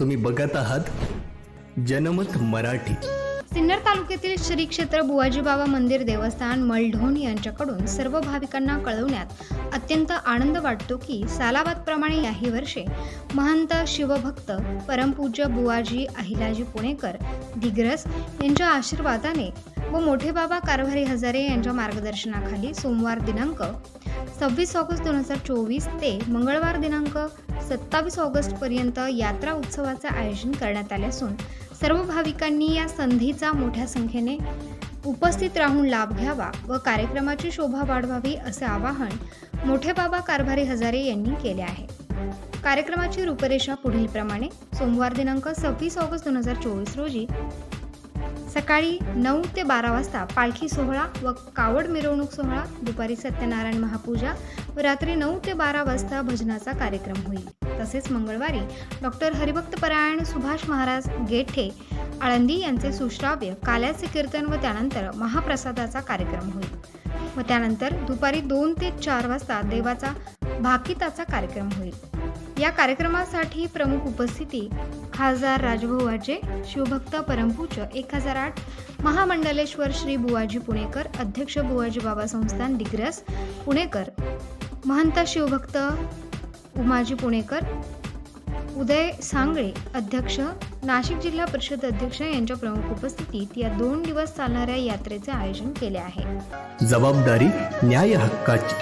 तुम्ही बघत आहात जनमत मराठी. सिन्नर तालुक्यातील श्री क्षेत्र बुवाजी बाबा मंदिर देवस्थान मलढोण यांच्याकडून सर्व भाविकांना कळवण्यात अत्यंत आनंद वाटतो की सालाबादप्रमाणे याही वर्षे महंत शिवभक्त परमपूज्य बुवाजी अहिलाजी पुणेकर दिग्रस यांच्या आशीर्वादाने व मोठे बाबा कारभारी हजारे यांच्या मार्गदर्शनाखाली सोमवार दिनांक सव्वीस ऑगस्ट दोन हजार चोवीस ते मंगळवार दिनांक सत्तावीस ऑगस्टपर्यंत यात्रा उत्सवाचं आयोजन करण्यात आले असून सर्व भाविकांनी या संधीचा मोठ्या संख्येने उपस्थित राहून लाभ घ्यावा व कार्यक्रमाची शोभा वाढवावी असे आवाहन मोठे बाबा कारभारी हजारे यांनी केले आहे. कार्यक्रमाची रूपरेषा पुढीलप्रमाणे सोमवार दिनांक सव्वीस ऑगस्ट दोन हजार चोवीस रोजी सकाळी नऊ ते बारा वाजता पालखी सोहळा व कावड मिरवणूक सोहळा दुपारी सत्यनारायण महापूजा व रात्री नऊ ते बारा वाजता भजनाचा कार्यक्रम होईल. तसेच मंगळवारी डॉक्टर हरिभक्त परायण सुभाष महाराज गेठे आळंदी यांचे सुश्राव्य काल्याचे कीर्तन व त्यानंतर महाप्रसादाचा कार्यक्रम होईल. व त्यानंतर दुपारी दोन ते चार वाजता देवाचा भाकिताचा कार्यक्रम होईल. या कार्यक्रमासाठी प्रमुख उपस्थिती खासदार राजभाऊ शिवभक्त परमपूज एक हजार आठ महामंडलेश्वर श्री बुवाजी पुणेकर अध्यक्ष बुवाजी बाबा संस्थान दिग्रस पुणेकर महंत शिवभक्त उमाजी पुणेकर उदय सांगळे अध्यक्ष नाशिक जिल्हा परिषद अध्यक्ष यांच्या प्रमुख उपस्थितीत या दोन दिवस चालणाऱ्या यात्रेचे आयोजन केले आहे. जबाबदारी न्याय हक्काची.